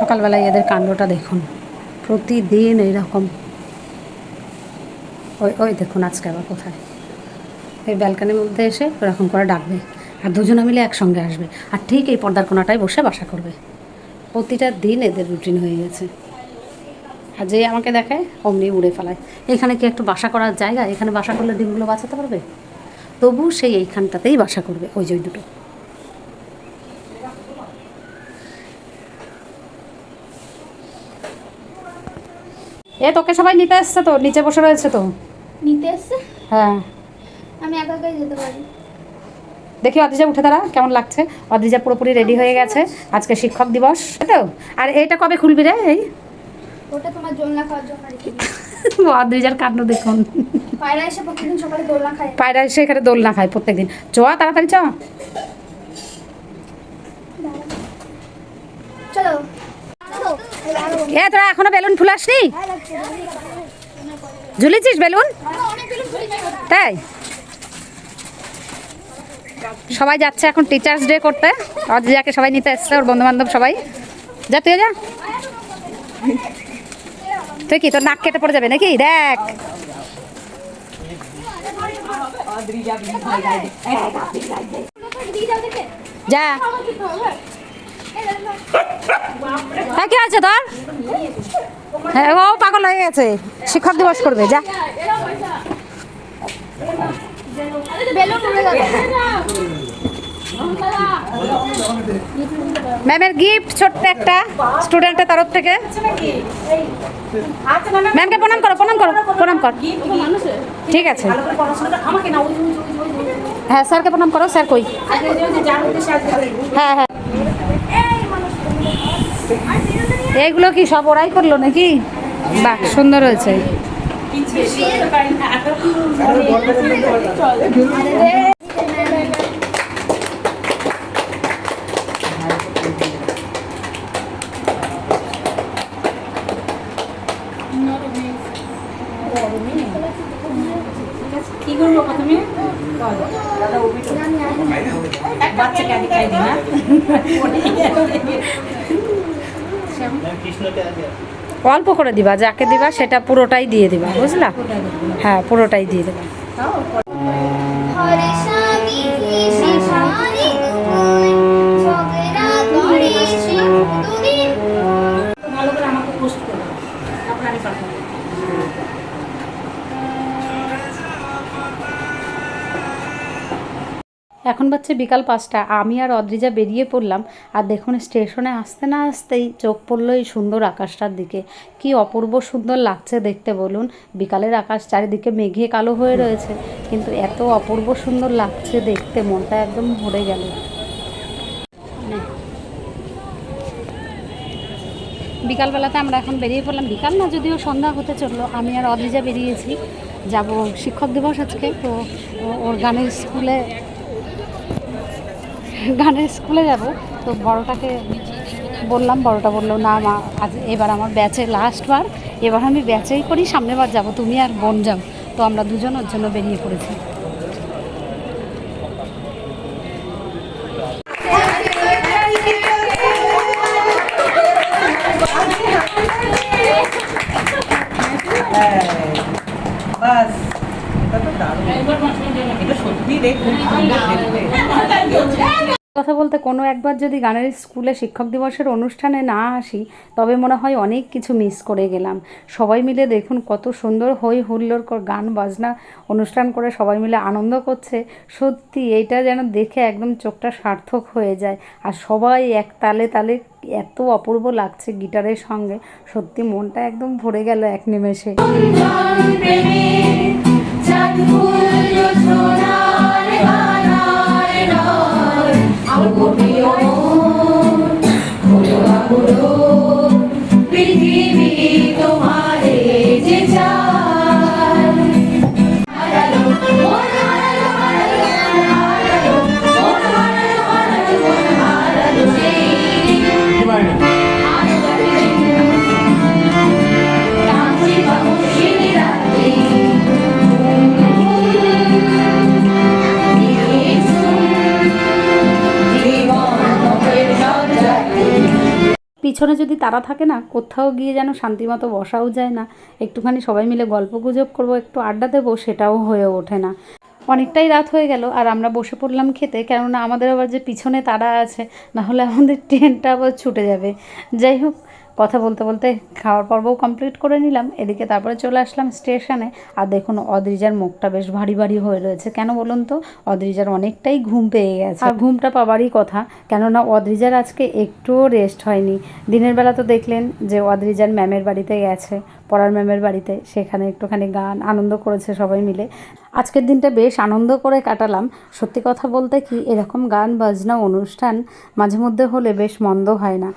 সকালবেলায় এদের কাণ্ডটা দেখুন। প্রতিদিন এইরকম। ওই ওই দেখুন আজকে আবার কোথায়। এই ব্যালকানির মধ্যে এসে ওরকম করে ডাকবে। আর দুজনে মিলে একসঙ্গে আসবে। আর ঠিক এই পর্দার কোনাটায় বসে বাসা করবে। প্রতিটা দিন এদের রুটিন হয়ে গেছে। আর যে আমাকে দেখে অমনি উড়ে ফেলায় এখানে কি একটু বাসা করার জায়গা? এখানে বাসা করলে ডিমগুলো বাঁচাতে পারবে? তবু সেই এইখানটাতেই বাসা করবে, ওই যে দুটো। এ তোকে সবাই নিতে এসছে তো? নিচে বসে রয়েছে তো? নিতে এসছে হ্যাঁ। আমি একা একাই যেতে পারি। দেখি অদ্রিজা উঠে দাঁড়া কেমন লাগছে? অদ্রিজা পুরোপুরি রেডি হয়ে গেছে। আজকে শিক্ষক দিবস তো? আর এটা কবে খুলবি রে এই? ওটা তোমার দোলনা খাওয়ার জন্য। অদ্রিজার কাণ্ড দেখুন। পায়রা এসে প্রতিদিন সকালে দোলনা খায়। পায়রা এসে এখানে দোলনা খায় প্রত্যেকদিন। চ তাড়াতাড়ি চ। চলো। এ, তোরা এখনও বেলুন ফুলাসনি? ঝুলেছিস বেলুন? তাই? সবাই যাচ্ছে এখন টিচার্স ডে করতে। অদ্রিজাকে সবাই নিতে এসছে, ওর বন্ধু বান্ধব সবাই। যা তুই যা। তুই কি, তোর নাক কেটে পড়ে যাবে নাকি? দেখ। যা। হ্যাঁ কি আছে তোর? হ্যাঁ ও পাগল হয়ে গেছে। শিক্ষক দিবস করবে, যা। ম্যামের গিফট ছোট্ট একটা স্টুডেন্টের তরফ থেকে। ম্যামকে প্রণাম করো প্রণাম করো, প্রণাম কর। ঠিক আছে। হ্যাঁ স্যারকে প্রণাম করো, স্যার কই? হ্যাঁ হ্যাঁ। এইগুলো কি সব ওরাই করল নাকি? বাহ, সুন্দর হয়েছে। কি করব বাচ্চাকে খাই দিই, না? অল্প করে দিবা যাকে দিবা সেটা পুরোটাই দিয়ে দিবা বুঝলা? হ্যাঁ পুরোটাই দিয়ে দেবা। এখন বাচ্চা বিকাল পাঁচটা। আমি আর অদ্রিজা বেরিয়ে পড়লাম, আর দেখুন স্টেশনে আসতে না আসতেই চোখ পড়ল এই সুন্দর আকাশটার দিকে। কি অপূর্ব সুন্দর লাগছে দেখতে বলুন। বিকালের আকাশ চারিদিকে মেঘে কালো হয়ে রয়েছে, কিন্তু এত অপূর্ব সুন্দর লাগছে দেখতে, মনটা একদম ভরে গেল। বিকালবেলাতে আমরা এখন বেরিয়ে পড়লাম। বিকাল না, যদিও সন্ধ্যা হতে চলল। আমি আর অদ্রিজা বেরিয়েছি। যাব শিক্ষক দিবস আজকে, তো ওর গানের স্কুলে গানের স্কুলে যাব, তো বড়টাকে বললাম, বড়টা বলল, না মা, আজ এবার আমার ব্যাচে লাস্ট বার, এবার আমি ব্যাচেই করি, সামনের বার যাব, তুমি আর বোন যাও। তো আমরা দুজন ওর জন্য বেরিয়ে পড়েছি। এটা তো দারুণ। এটা সত্যি রে খুব সুন্দর দেখতে। কথা বলতে কোনো একবার যদি গানের স্কুলে শিক্ষক দিবসের অনুষ্ঠানে না আসি তবে মনে হয় অনেক কিছু মিস করে গেলাম। সবাই মিলে দেখুন কত সুন্দর হই হুল্লোড় কর গান বাজনা অনুষ্ঠান করে সবাই মিলে আনন্দ করছে। সত্যি এইটা যেন দেখে একদম চোখটা সার্থক হয়ে যায়। আর সবাই এক তালে তালে এত অপূর্ব লাগছে গিটারের সঙ্গে। সত্যি মনটা একদম ভরে গেল এক নিমেষে। the. পিছনে যদি তারা থাকে না, কোথাও গিয়ে যেন শান্তিমতো বসাও যায় না। একটুখানি সবাই মিলে গল্প গুজব করব, একটু আড্ডা দেবো, সেটাও হয়ে ওঠে না। অনেকটাই রাত হয়ে গেল, আর আমরা বসে পড়লাম খেতে, কেননা আমাদের আবার যে পিছনে তারা আছে, না হলে আমাদের ট্রেনটা আবার ছুটে যাবে। যাই হোক কথা বলতে বলতে খাওয়ার পর্বও কমপ্লিট করে নিলাম। এদিকে তারপরে চলে আসলাম স্টেশনে। আর দেখুন, অদ্রিজার মুখটা বেশ ভারী ভারী হয়ে রয়েছে। কেন বলুন তো? অদ্রিজার অনেকটাই ঘুম পেয়ে গেছে। আর ঘুমটা পাবারই কথা, কেননা অদ্রিজার আজকে একটুও রেস্ট হয়নি। দিনের বেলা তো দেখলেন যে অদ্রিজার ম্যামের বাড়িতে গেছে পড়ার ম্যামের বাড়িতে। সেখানে একটুখানি গান, আনন্দ করেছে সবাই মিলে। আজকের দিনটা বেশ আনন্দ করে কাটালাম। সত্যি কথা বলতে কি, এরকম গান, বাজনা, অনুষ্ঠান মাঝে মধ্যে হলে বেশ মন্দ হয় না।